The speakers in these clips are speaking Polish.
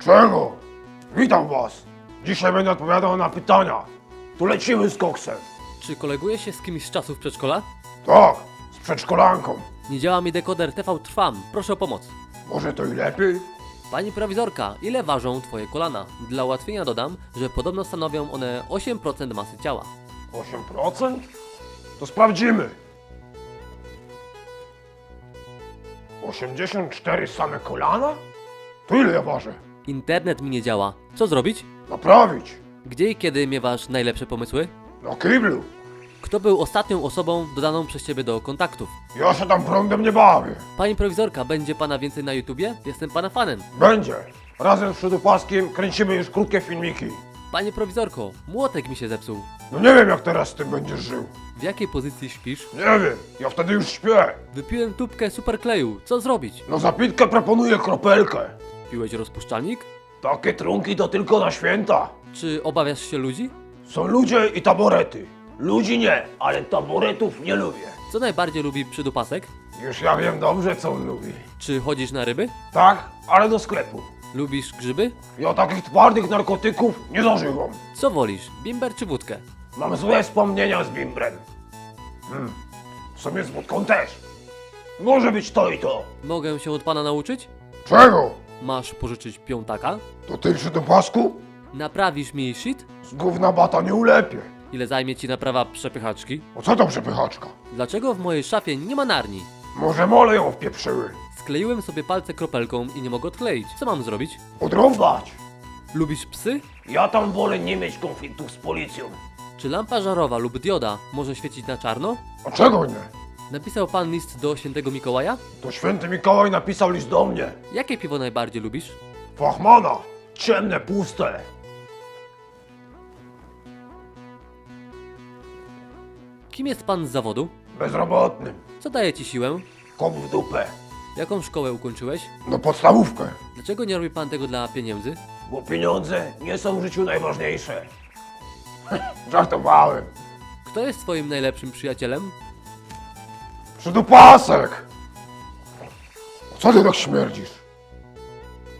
Czego? Witam was. Dzisiaj będę odpowiadał na pytania. Tu lecimy z koksem. Czy koleguje się z kimś z czasów przedszkola? Tak, z przedszkolanką. Nie działa mi dekoder TV Trwam. Proszę o pomoc. Może to i lepiej? Pani prowizorka, ile ważą twoje kolana? Dla ułatwienia dodam, że podobno stanowią one 8% masy ciała. 8%? To sprawdzimy. 84 same kolana? To ile ja ważę? Internet mi nie działa. Co zrobić? Naprawić. Gdzie i kiedy miewasz najlepsze pomysły? Na kiblu. Kto był ostatnią osobą dodaną przez ciebie do kontaktów? Ja się tam prądem nie bawię. Pani prowizorka, będzie pana więcej na YouTubie? Jestem pana fanem. Będzie. Razem z Przydupaskiem kręcimy już krótkie filmiki. Panie prowizorko, młotek mi się zepsuł. No nie wiem jak teraz z tym będziesz żył. W jakiej pozycji śpisz? Nie wiem, ja wtedy już śpię. Wypiłem tubkę superkleju. Co zrobić? Na zapitkę proponuję kropelkę. Piłeś rozpuszczalnik? Takie trunki to tylko na święta. Czy obawiasz się ludzi? Są ludzie i taborety. Ludzi nie, ale taboretów nie lubię. Co najbardziej lubi przydupasek? Już ja wiem dobrze co on lubi. Czy chodzisz na ryby? Tak, ale do sklepu. Lubisz grzyby? Ja takich twardych narkotyków nie zażywam. Co wolisz, bimber czy wódkę? Mam złe wspomnienia z bimbrem. Hmm. W sumie z wódką też. Może być to i to. Mogę się od pana nauczyć? Czego? Masz pożyczyć piątaka? To ty przy tym pasku? Naprawisz mi shit? Z gówna bata nie ulepię. Ile zajmie ci naprawa przepychaczki? O co to przepychaczka? Dlaczego w mojej szafie nie ma narni? Może mole ją wpieprzyły. Skleiłem sobie palce kropelką i nie mogę odkleić. Co mam zrobić? Odrąbać. Lubisz psy? Ja tam wolę nie mieć konfliktów z policją. Czy lampa żarowa lub dioda może świecić na czarno? A czego nie? Napisał pan list do świętego Mikołaja? To święty Mikołaj napisał list do mnie. Jakie piwo najbardziej lubisz? Fachmana. Ciemne, puste. Kim jest pan z zawodu? Bezrobotnym. Co daje ci siłę? Kop w dupę. Jaką szkołę ukończyłeś? No podstawówkę. Dlaczego nie robi pan tego dla pieniędzy? Bo pieniądze nie są w życiu najważniejsze. Żartowałem. Kto jest twoim najlepszym przyjacielem? Przydupasek! Co ty tak śmierdzisz?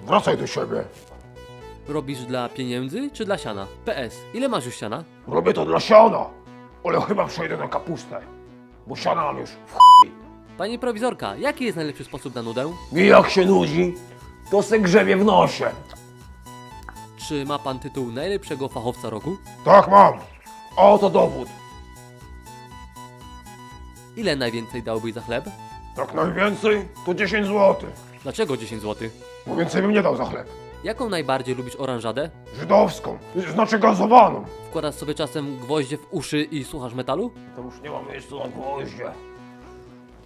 Wracaj do siebie. Robisz dla pieniędzy czy dla siana? PS. Ile masz już siana? Robię to dla siana. Ale chyba przejdę na kapustę. Bo siana mam już w chuj. Pani prowizorka, jaki jest najlepszy sposób na nudę? I jak się nudzi, to se grzebie w nosie. Czy ma pan tytuł najlepszego fachowca roku? Tak mam. Oto dowód. Ile najwięcej dałbyś za chleb? Tak najwięcej to 10 zł. Dlaczego 10 zł? Bo więcej bym nie dał za chleb. Jaką najbardziej lubisz oranżadę? Żydowską. Znaczy gazowaną. Wkładasz sobie czasem gwoździe w uszy i słuchasz metalu? To już nie ma miejsca na gwoździe.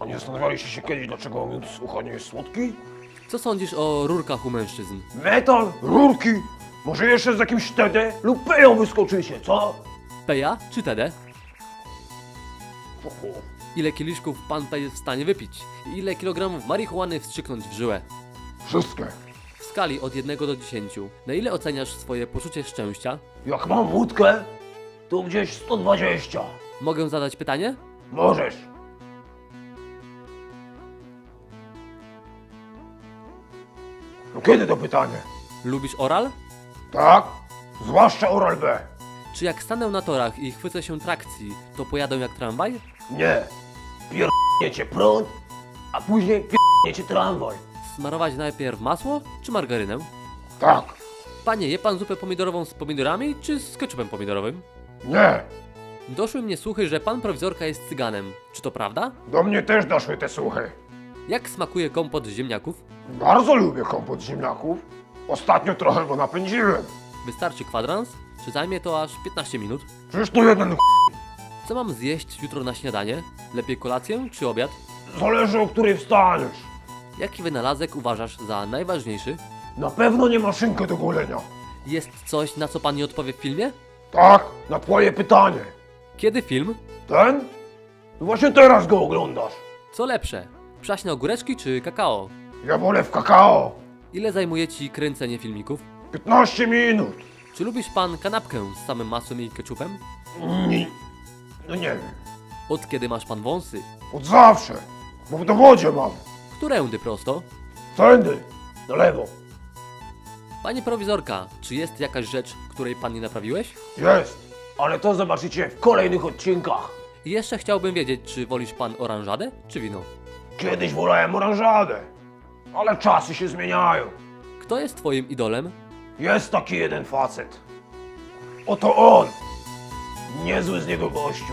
A nie zastanawialiście się kiedyś, dlaczego miód z ucha nie jest słodki? Co sądzisz o rurkach u mężczyzn? Metal, rurki, może jeszcze z jakimś TD lub peją wyskoczycie, co? Peja czy TD? Ile kieliszków pan P jest w stanie wypić? Ile kilogramów marihuany wstrzyknąć w żyłę? Wszystkie. Skali od 1 do 10, na ile oceniasz swoje poczucie szczęścia? Jak mam wódkę, to gdzieś 120. Mogę zadać pytanie? Możesz. No kiedy to pytanie? Lubisz oral? Tak? Zwłaszcza Oral B. Czy jak stanę na torach i chwycę się trakcji, to pojadę jak tramwaj? Nie. Pierdniecie prąd, a później pierdniecie tramwaj. Smarować najpierw masło czy margarynę? Tak. Panie, je pan zupę pomidorową z pomidorami czy z ketchupem pomidorowym? Nie. Doszły mnie słuchy, że pan prowizorka jest cyganem. Czy to prawda? Do mnie też doszły te słuchy. Jak smakuje kompot z ziemniaków? Bardzo lubię kompot z ziemniaków. Ostatnio trochę go napędziłem. Wystarczy kwadrans? Czy zajmie to aż 15 minut? Przecież to jeden ch... Co mam zjeść jutro na śniadanie? Lepiej kolację czy obiad? Zależy o której wstaniesz. Jaki wynalazek uważasz za najważniejszy? Na pewno nie maszynkę do golenia. Jest coś, na co pan nie odpowie w filmie? Tak, na twoje pytanie. Kiedy film? Ten? No właśnie teraz go oglądasz. Co lepsze? Przaśne ogóreczki czy kakao? Ja wolę w kakao. Ile zajmuje ci kręcenie filmików? 15 minut. Czy lubisz pan kanapkę z samym masłem i ketchupem? Nie. No nie wiem. Od kiedy masz pan wąsy? Od zawsze. Bo w dowodzie mam. Którędy prosto? Tędy. Na lewo. Panie prowizorka, czy jest jakaś rzecz, której pan nie naprawiłeś? Jest. Ale to zobaczycie w kolejnych odcinkach. I jeszcze chciałbym wiedzieć, czy wolisz pan oranżadę, czy wino? Kiedyś wolałem oranżadę. Ale czasy się zmieniają. Kto jest twoim idolem? Jest taki jeden facet. Oto on. Niezły z niego gościu.